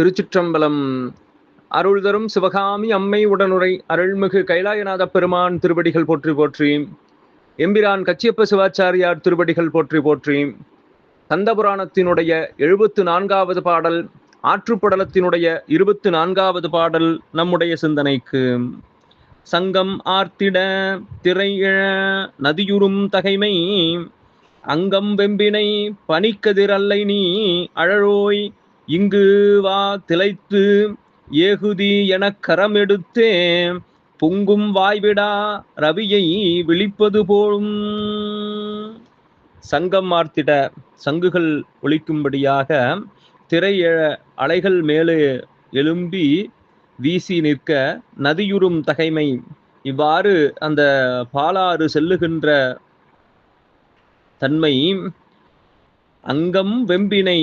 திருச்சிற்றம்பலம். அருள் தரும் சிவகாமி அம்மை உடனுரை அருள்மிகு கைலாயநாத பெருமான் திருவடிகள் போற்றி போற்றி. எம்பிரான் கச்சியப்ப சிவாச்சாரியார் திருவடிகள் போற்றி போற்றி. கந்தபுராணத்தினுடைய எழுபத்து நான்காவது பாடல் ஆற்றுப்படலத்தினுடைய இருபத்து நான்காவது பாடல் நம்முடைய சிந்தனைக்கு. சங்கம் ஆர்த்திட திரையிழ நதியுறும் தகைமை அங்கம் வெம்பினை பனிக்கதிர் அல்லை நீ அழழோய் இங்கு வா திளைத்து ஏகுதி எனக் கரம் எடுத்தே பொங்கும் வாய்விடா ரவியை விழிப்பது போலும். சங்கம் மார்த்திட சங்குகள் ஒழிக்கும்படியாக திரை அலைகள் மேலே எழும்பி வீசி நிற்க நதியுறும் தகைமை. இவ்வாறு அந்த பாலாறு செல்லுகின்ற தன்மை அங்கம் வெம்பினை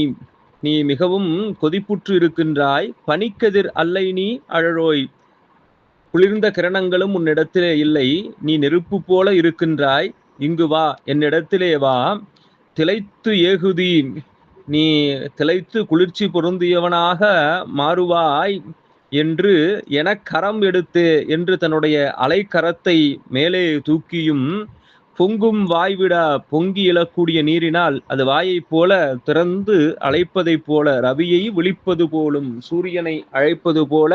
நீ மிகவும் கொதிப்புற்று இருக்கின்றாய் பனிக்கதிர் அல்லை நீ அழறோய். குளிர்ந்த கிரணங்களும் உன்னிடத்திலே இல்லை நீ நெருப்பு போல இருக்கின்றாய். இங்கு வா என்னிடத்திலே வா. திளைத்து ஏகுதி நீ திளைத்து குளிர்ச்சி பொருந்தியவனாக மாறுவாய் என்று என கரம் எடுத்து என்று தன்னுடைய அலைக்கரத்தை மேலே தூக்கியும் பொங்கும் வாய்விடா பொங்கி இழக்கூடிய நீரினால் அது வாயைப் போல திறந்து அழைப்பதைப் போல ரவியை விழிப்பது போலும் சூரியனை அழைப்பது போல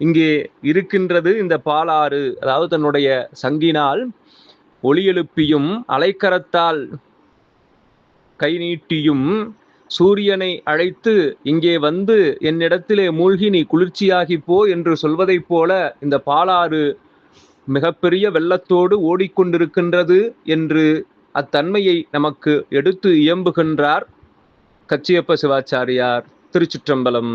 இங்கே இருக்கின்றது இந்த பாலாறு. அதாவது தன்னுடைய சங்கினால் ஒளி எழுப்பியும் அலைக்கரத்தால் கை நீட்டியும் சூரியனை அழைத்து இங்கே வந்து என்னிடத்திலே மூழ்கி நீ குளிர்ச்சியாகி போ என்று சொல்வதைப் போல இந்த பாலாறு மிகப்பெரிய வெள்ளத்தோடு ஓடிக்கொண்டிருக்கின்றது என்று அத்தன்மையை நமக்கு எடுத்து இயம்புகின்றார் கச்சியப்ப சிவாச்சாரியார் திருச்சிற்றம்பலம்.